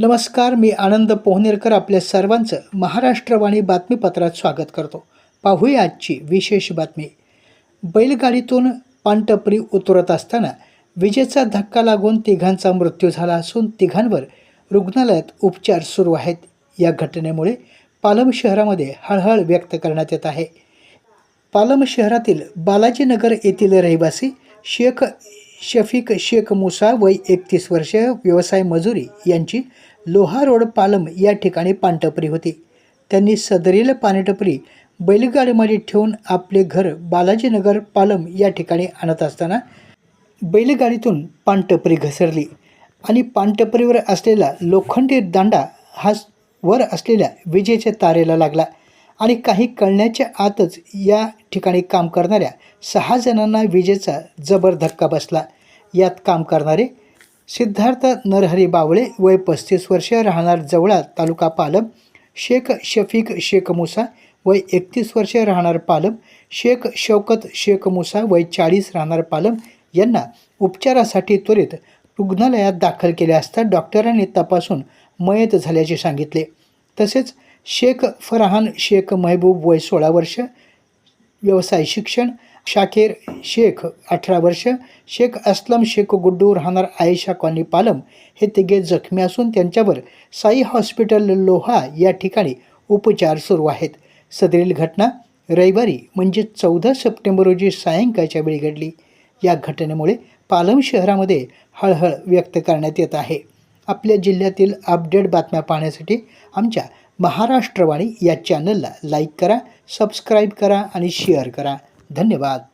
नमस्कार मी आनंद पोहनेरकर आपल्या सर्वांचं महाराष्ट्रवाणी बातमीपत्रात स्वागत करतो. पाहूया आजची विशेष बातमी. बैलगाडीतून पानटपरी उतरत असताना विजेचा धक्का लागून तिघांचा मृत्यू झाला असून तिघांवर रुग्णालयात उपचार सुरू आहेत. या घटनेमुळे पालम शहरामध्ये हळहळ व्यक्त करण्यात येत आहे. पालम शहरातील बालाजीनगर येथील रहिवासी शेख शफीक शेख मुसा वय एकतीस वर्ष व्यवसाय मजुरी यांची लोहा रोड पालम या ठिकाणी पानटपरी होती. त्यांनी सदरील पानटपरी बैलगाडीमध्ये ठेवून आपले घर बालाजीनगर पालम या ठिकाणी आणत असताना बैलगाडीतून पानटपरी घसरली आणि पानटपरीवर असलेला लोखंडी दांडा हा वर असलेल्या विजेच्या तारेला लागला आणि काही कळण्याच्या आतच या ठिकाणी काम करणाऱ्या सहा जणांना विजेचा जबर धक्का बसला. यात काम करणारे सिद्धार्थ नरहरी बावळे वय पस्तीस वर्ष राहणार जवळा तालुका पालम. शेख शफीक शेख मुसा वय एकतीस वर्ष राहणार पालम. शेख शौकत शेख मुसा वय चाळीस राहणार पालम. यांना उपचारासाठी त्वरित रुग्णालयात दाखल केले असता डॉक्टरांनी तपासून मयत झाल्याचे सांगितले. तसेच शेख फरहान शेख महबूब वय सोळा वर्ष व्यवसाय शिक्षण शाखेर शेख अठरा वर्ष शेख असलम शेख गुड्डू राहणार आयशा कॉलनी पालम हे तिघे जखमी असून त्यांच्यावर साई हॉस्पिटल लोहा या ठिकाणी उपचार सुरू आहेत. सदरील घटना रविवारी म्हणजे चौदा सप्टेंबर रोजी सायंकाळच्या वेळी घडली. या घटनेमुळे पालम शहरामध्ये हळहळ व्यक्त करण्यात येत आहे. आपल्या जिल्ह्यातील अपडेट बातम्या पाहण्यासाठी आमच्या महाराष्ट्रवाणी या चॅनलला लाईक करा सबस्क्राईब करा आणि शेअर करा. धन्यवाद.